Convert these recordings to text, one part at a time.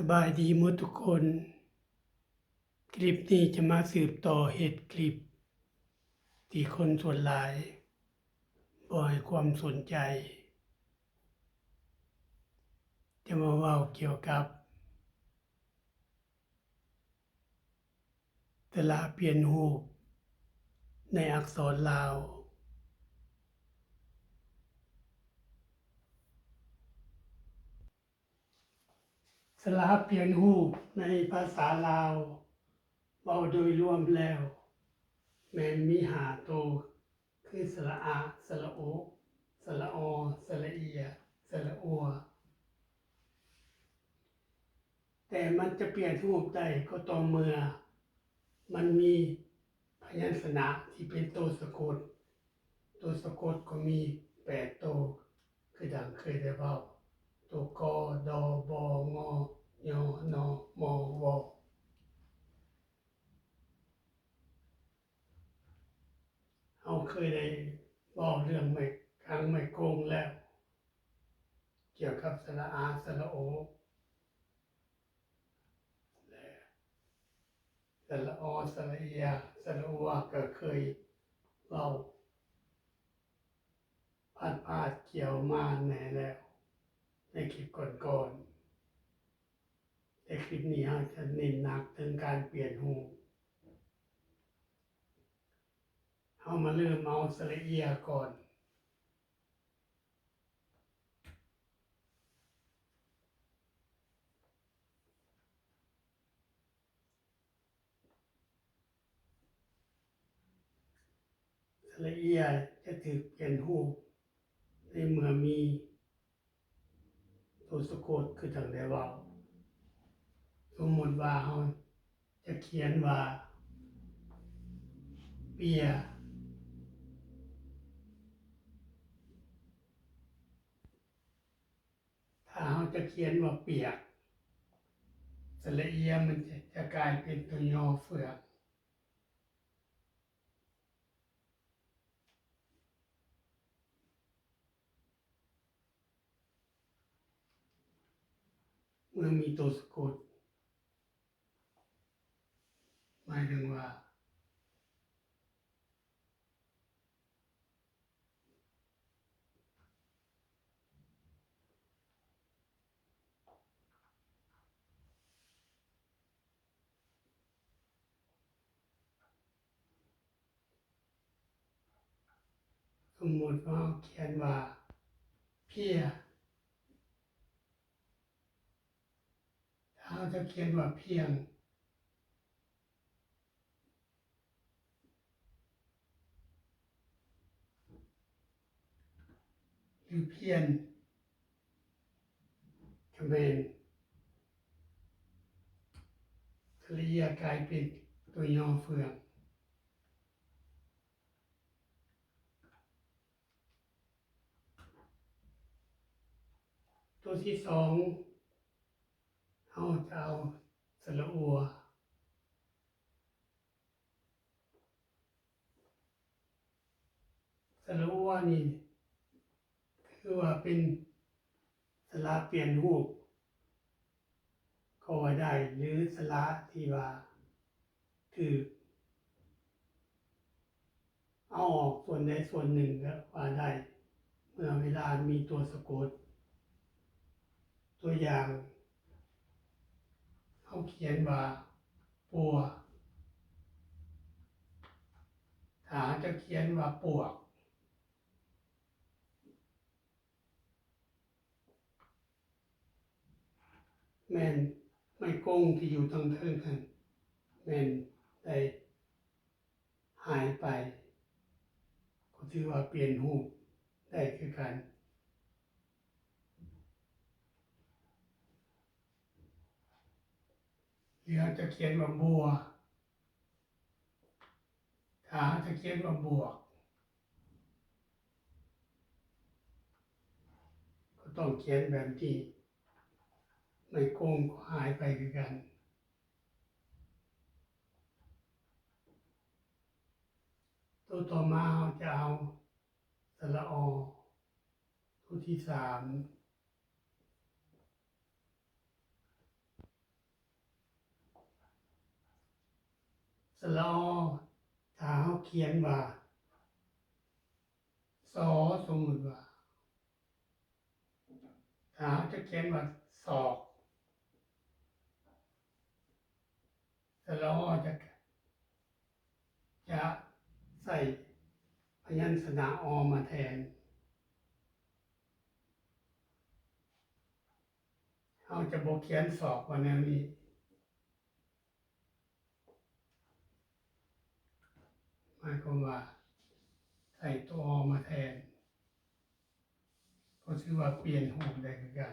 สบายดีหมดทุกคน คลิปนี้จะมาสืบต่อเหตุคลิป ที่คนส่วนหลายบ่ให้ความสนใจ จะมาว่าเกี่ยวกับตลาเปลี่ยนรูในอักษรลาว ลาเปลี่ยนรูในภาษาลาวเว้าโดยรวมแล้ว แมนมีหาโตวคือสระอาสระโอสระออสระเอียสระอัวแต่มันจะเปลี่ยนรูปได้ก็ต่อเมื่อ มันมีพยัญชนะที่เป็นตัวสะกด ตัวสะกดก็มีแปดตัวคือดังเคยได้เว้าตัวกอดอบองอ ยอนอมอวเอาเคยได้บอกเรื่องไม่ครั้งไม่โกงแล้ว เกี่ยวกับสระอาสระโอและสระอสระเอียสระอัวก็เคยเล่าพาดพาดเกี่ยวมาแน่แล้วในคลิปก่อนๆ แต่คลิปนี้เราจะเน้นหนักถึงการเปลี่ยนหูเอามาเริ่มเอาสระเอียก่อนสระเอียจะถือเปลี่ยนหูในเมื่อมีตัวสะกดคือจังได้ว่า สมมติว่าเราจะเขียนว่าเปียถ้าเราจะเขียนว่าเปียกสระเอียมันจะจะกลายเป็นตัวยอเฟือกเมื่อมีตัวสะกดหมายถึงว่า สมมติว่าเขียนว่า เพียถ้าเราจะเขียนว่าเพียง หรือเพียนจะเป็นทะเลยกลายเป็นตัวยอเฟืองตัวที่สองเอาจะเอาสระอัวสระอัวนี่ คือว่าเป็นสระเปลี่ยนรูปก็ว่าได้ หรือสระที่ว่าถือเอาออกส่วนใดส่วนหนึ่งก็ว่าได้ เมื่อเวลามีตัวสะกด ตัวอย่างเขาเขียนว่าปัวถ้าจะเขียนว่าปวก แม่นไม่โกงที่อยู่ตรงเทิงกันแม่นได้หายไป ก็ถือว่าเปลี่ยนรูได้คือกันหรือจะเขียนว่าบัวถ้าจะเขียนว่าบวก ก็ต้องเขียนแบบที่ ไม่โกงก็หายไปคือกัน ตัวต่อมาเราจะเอาสละอตัวที่สามสลอถ้าเขาเขียนว่าสอสมมติว่าถ้าจะเขียนว่าศอก สระอจะจะใส่พยัญชนะออมาแทนเขาจะบอกเขียนสอบว่าแนนี้หมายความว่าใส่ตัวออมาแทนก็ถือว่าเปลี่ยนหูได้เหมือนกัน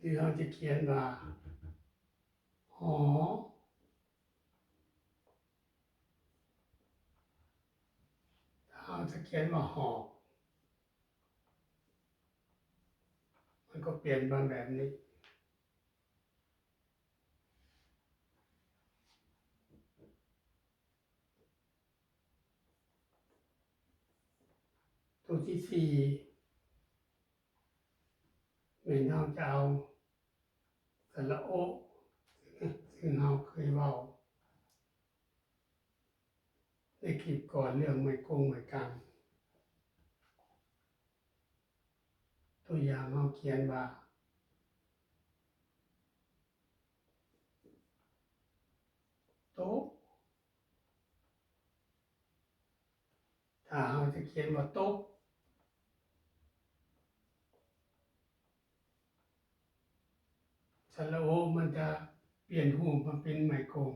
หรือเราจะเขียนว่าหอเราจะเขียนว่าหอกมันก็เปลี่ยนบาแบบนี้ตัวที่สี่เหมือนเราจะเอา สระโอะซึ่เราเคยเว่าในคลิปก่อนเรื่องไม่โกงไม่กลางตัวอย่างเราเขียนว่าโต๊ะถ้าเราจะเขียนว่าโต๊ะ ระโอมันจะเปลี่ยนหูมาเป็นไมโคง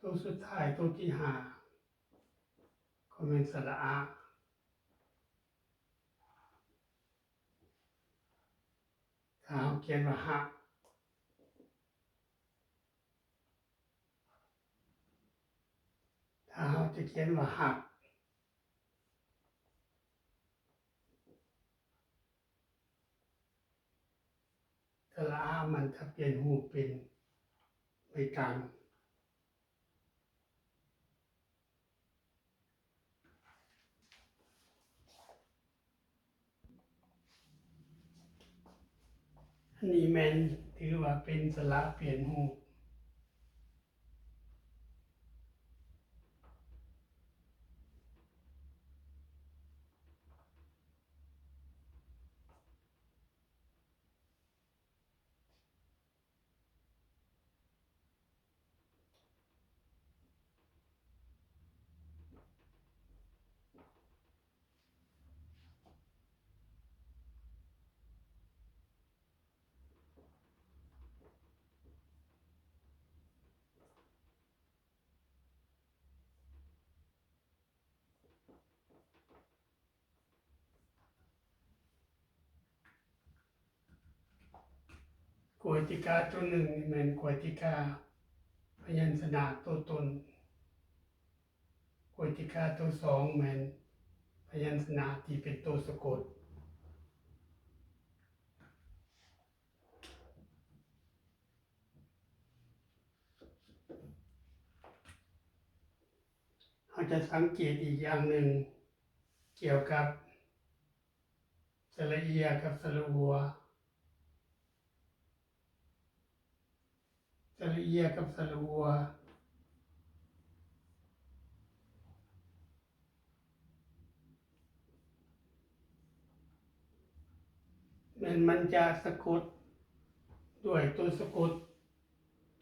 ตัวสุดท้ายตัวที่ห้าก็เป็นสระอาถ้าเราเขียนว่าหัก ถ้าเราจะเขียนว่าหักสระอามันจะเปลี่ยนหูเป็นไม่กลางนนี้แมนถือว่าเป็นสระเปลี่ยนหู กวยติกาตัวหนึ่งนี่แมนกวยติกาพยัญชนะตัวตนกวยติกาตัวสองแมนพยัญชนะที่เป็นตัวสะกดเราจะสังเกตอีกอย่างหนึ่งเกี่ยวกับสระเอียกับสระอัว ระเอียกับสระอัวมันมันจะสะกดด้วยตัวสะกด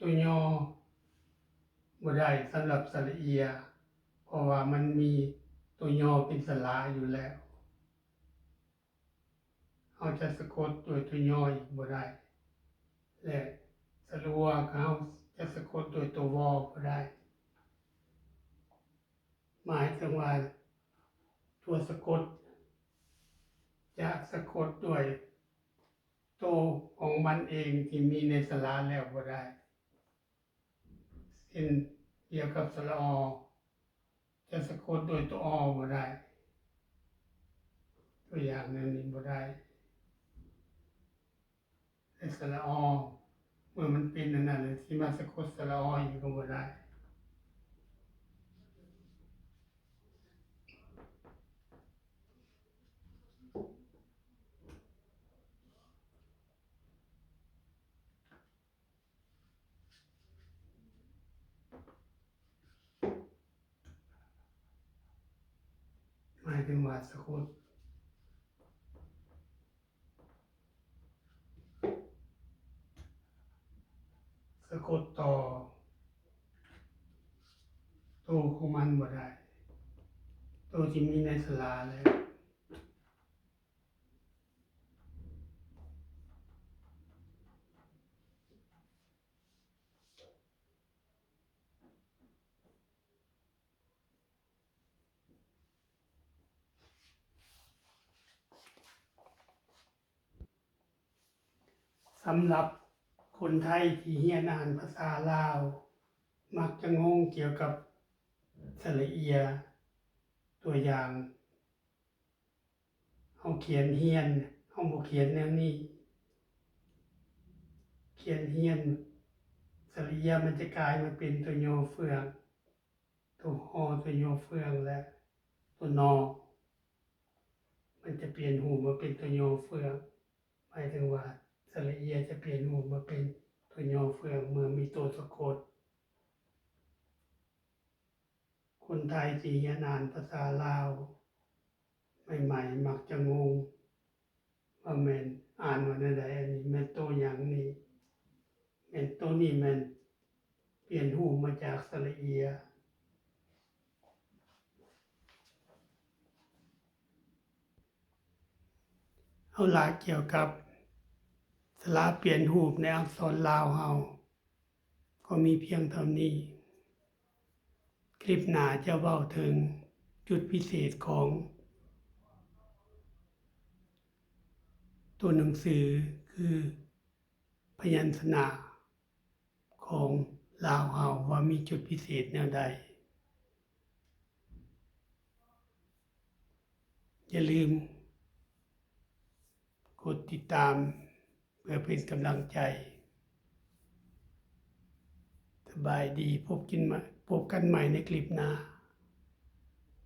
ตัวยอบ่ได้สำหรับสระเอีย เพราะว่ามันมีตัวยอเป็นสระอยู่แล้วเขาจะสะกดด้วยตัวยออีกบ่ได้และ สระว่าเขาจะสะกดด้วยตัววอบ่ได้ หมายถึงว่าตัวสะกด จะสะกดด้วยตัวของมันเองที่มีในสระแล้วบ่ได้เช่นเดียวกับสระอจะสะกดโดยตัวอบ่ได้ ตัวอย่างนั้นนี่บ่ได้สระอ เมื่อมันเป็นอันนั้นเลยสิมาสะกดสระออยก็บ่ได้หมายถึงว่าสะกด กดต่อตัวของมันบ่ได้ตัวที่มีในสลาเลยสำหรับ คนไทยที่เรียนอ่านภาษาลาว มักจะงงเกี่ยวกับสระเอีย ตัวอย่างเฮาเขียนเฮียนเฮาบ่เขียนแนวนี้ เขียนเฮียนสระเอียมันจะกลายมาเป็นตัวยอเฟืองตัวฮอตัวยอเฟืองและตัวนอมันจะเปลี่ยนหูมาเป็นตัวยอเฟืองหมายถึงว่า สระเอียจะเปลี่ยนหูมาเป็นตัวยอเฟืองเมื่อมีตัวสะกด คนไทยที่เรียนอ่านภาษาลาว ใหม่ๆ มักจะงงว่าแม่นอ่านว่าแนวใดอันนี้แม่นตัวอย่างนี้แม่นตัวนี้แม่นเปลี่ยนหูมาจากสระเอียเอาละเกี่ยวกับ สระเปลี่ยนหูปในอักษรลาวเฮาก็มีเพียงเท่านี้ คลิปหนาจะเว้าถึงจุดพิเศษของ ตัวหนังสือคือพยัญชนะของลาวเฮาว่ามีจุดพิเศษแนวใด อย่าลืม กดติดตาม เพื่อเป็นกำลังใจ สบายดีพบกินมาพบกันใหม่ในคลิปหน้า